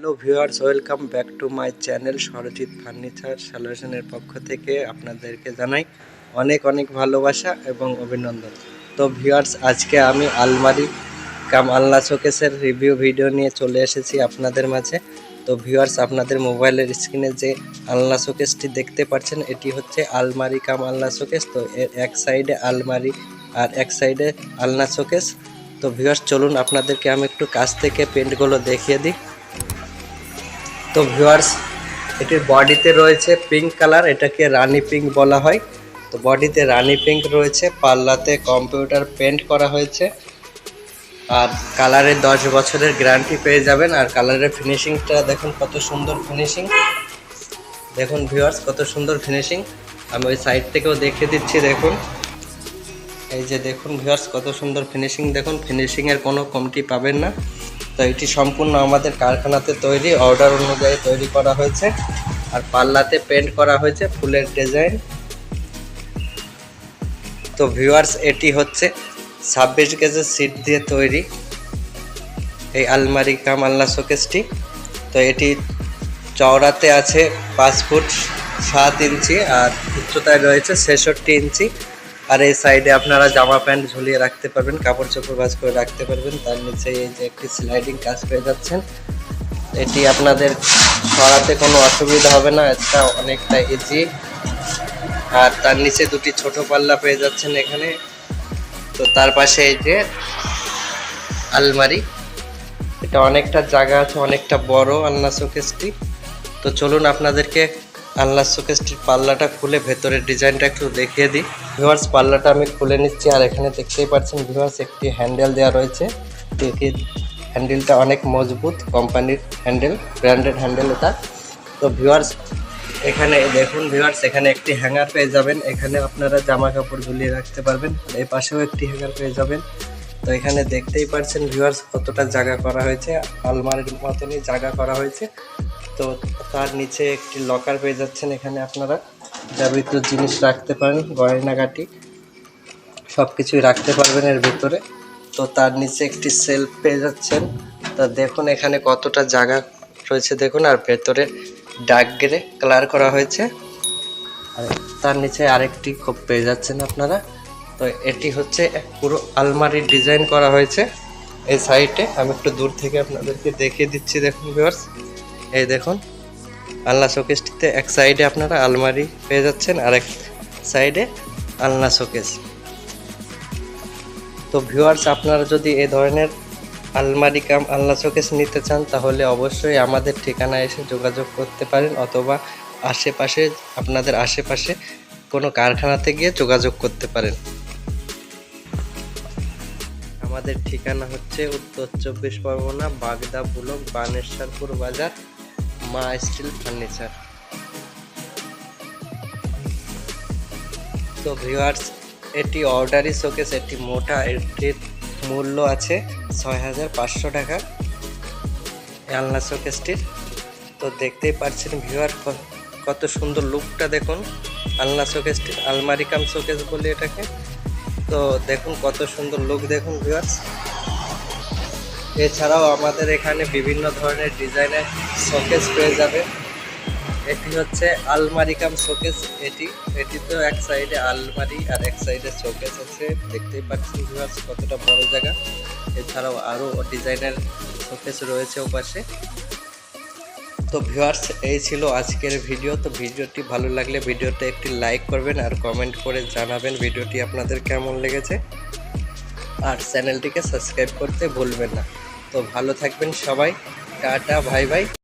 Hello viewers welcome back to my channel Sarajit furniture সলিউশনের পক্ষ থেকে আপনাদেরকে জানাই অনেক অনেক ভালোবাসা এবং অভিনন্দন। তো ভিউয়ার্স আজকে আমি আলমারি কাম আল্লা শোকেসের রিভিউ ভিডিও নিয়ে চলে এসেছি আপনাদের মাঝে। তো ভিউয়ার্স আপনাদের মোবাইলের স্ক্রিনে যে আলনা শোকেসটি দেখতে পাচ্ছেন, এটি হচ্ছে আলমারি কাম আলনা শোকেস। তো এর এক সাইডে আলমারি আর এক সাইডে আলনা শোকেস। তো ভিউয়ার্স চলুন আপনাদেরকে আমি একটু কাছ থেকে পেন্টগুলো দেখিয়ে দিই। তো ভিউয়ার্স এটির বডিতে রয়েছে পিঙ্ক কালার এটাকে রানি পিঙ্ক বলা হয়। তো বডিতে রানি পিঙ্ক রয়েছে, পাল্লাতে কম্পিউটার পেন্ট করা হয়েছে। আর কালারে দশ বছরের গ্যারান্টি পেয়ে যাবেন। আর কালারের ফিনিশিংটা দেখুন কত সুন্দর ফিনিশিং দেখুন ভিউয়ার্স কত সুন্দর ফিনিশিং আমি ওই সাইড থেকেও দেখিয়ে দিচ্ছি, দেখুন। এই যে দেখুন ভিউয়ার্স কত সুন্দর ফিনিশিং দেখুন। ফিনিশিংয়ের কোনো কমতি পাবেন না। তো এটি সম্পূর্ণ আমাদের কারখানাতে তৈরি অর্ডার অনুযায়ী তৈরি করা হয়েছে। আর পাল্লাতে পেন্ট করা হয়েছে ফুলের ডিজাইন তো ভিউয়ার্স এটি হচ্ছে ছাব্বিশ গেজের সিট দিয়ে তৈরি এই আলমারি কাম আল্লা শোকেসটি। তো এটি চওড়াতে আছে পাঁচ ফুট সাত ইঞ্চি আর উচ্চতায় রয়েছে ছেষট্টি ইঞ্চি। আর এই সাইডে আপনারা জামা প্যান্ট ঝুলিয়ে রাখতে পারবেন, কাপড় চোপড় ভাজ করে রাখতে পারবেন। তার নিচে এই যে একটি স্লাইডিং কাজ পেয়ে যাচ্ছেন। এটি আপনাদের সরাতে কোনো অসুবিধা হবে না, এটা অনেকটা ইজি আর তার নিচে দুটি ছোট পাল্লা পেয়ে যাচ্ছেন এখানে। তো তার পাশে এই যে আলমারি। এটা অনেকটা জায়গা আছে, অনেকটা বড় আলনা শোকেসটি। তো চলুন আপনাদেরকে আলনা শোকেসটির পাল্লাটা খুলে ভেতরের ডিজাইনটা একটু দেখিয়ে দিই। ভিউয়ার্স, পাল্লাটা আমি খুলে নিচ্ছি আর এখানে দেখতেই পাচ্ছেন ভিউয়ার্স, একটি হ্যান্ডেল দেওয়া রয়েছে। এটি হ্যান্ডেলটা অনেক মজবুত কোম্পানির হ্যান্ডেল, ব্র্যান্ডেড হ্যান্ডেল এটা। তো ভিউয়ার্স, এখানে দেখুন ভিউয়ার্স, এখানে একটি হ্যাঙ্গার পেয়ে যাবেন। এখানে আপনারা জামা কাপড় ঝুলিয়ে রাখতে পারবেন। এই পাশেও একটি হ্যাঙ্গার পেয়ে যাবেন। তো এখানে দেখতেই পাচ্ছেন ভিউয়ার্স, কতটা জায়গা করা হয়েছে। আলমারির মতনই জায়গা করা হয়েছে। তো তার নিচে একটি লকার পেয়ে যাচ্ছেন এখানে আপনারা। যাবতীয় জিনিস রাখতে পারেন, গয়নাগাটি সব কিছুই রাখতে পারবেন এর ভিতরে। তো তার নিচে একটি সেলফ পেয়ে যাচ্ছেন। তা দেখুন এখানে কতটা জায়গা রয়েছে, দেখুন, আর ভেতরে ডাক গেরে কালার করা হয়েছে। আর তার নিচে আরেকটি খুব পেয়ে যাচ্ছেন আপনারা। তো এটি হচ্ছে পুরো আলমারির ডিজাইন করা হয়েছে। এই সাইডে আমি একটু দূর থেকে আপনাদেরকে দেখিয়ে দিচ্ছি, দেখুন ভিউয়ার্স এই দেখুন, আলনা শোকেসটিতে এক সাইডে আপনারা আলমারি পেয়ে যাচ্ছেন আর এক সাইডে আলনা শোকেস। তো ভিউয়ার্স আপনারা যদি এই ধরনের আলমারি কাম, আলনা শোকেস নিতে চান, তাহলে অবশ্যই আমাদের ঠিকানায় এসে যোগাযোগ করতে পারেন, অথবা আশেপাশে, আপনাদের আশেপাশে কোনো কারখানাতে গিয়ে যোগাযোগ করতে পারেন। আমাদের ঠিকানা হচ্ছে উত্তর চব্বিশ পরগনা, বাগদা ব্লক, বানেশ্বরপুর বাজার মা স্টিল ফার্নিচার তো ভিউয়ার্স এটি অর্ডারি শোকেস এটি মোটা এটির মূল্য আছে ছয় হাজার পাঁচশো টাকা। আলনা শোকেসটির তো দেখতেই পাচ্ছেন ভিউয়ার কত সুন্দর লুকটা দেখুন। আলনা শোকেসটির আলমারি কাম শোকেস বলে এটাকে। তো দেখুন কত সুন্দর লুক দেখুন ভিউয়ার্স এছাড়াও আমাদের এখানে বিভিন্ন ধরনের ডিজাইনের শোকেস পেয়ে যাবে। এটি হচ্ছে আলমারি কাম শোকেস। এটি এটি তো এক সাইডে আলমারি আর এক সাইডে শোকেস আছে। দেখতেই ভিউয়ার্স কতটা বড় জায়গা। এছাড়াও আরও ডিজাইনের শোকেস রয়েছে ওপাশে। তো ভিউয়ার্স এই ছিল আজকের ভিডিও। তো ভিডিওটি ভালো লাগলে ভিডিওতে একটি লাইক করবেন আর কমেন্ট করে জানাবেন ভিডিওটি আপনাদের কেমন লেগেছে। আর চ্যানেলটিকে সাবস্ক্রাইব করতে ভুলবেন না। তো ভালো থাকবেন সবাই টাটা ভাই ভাই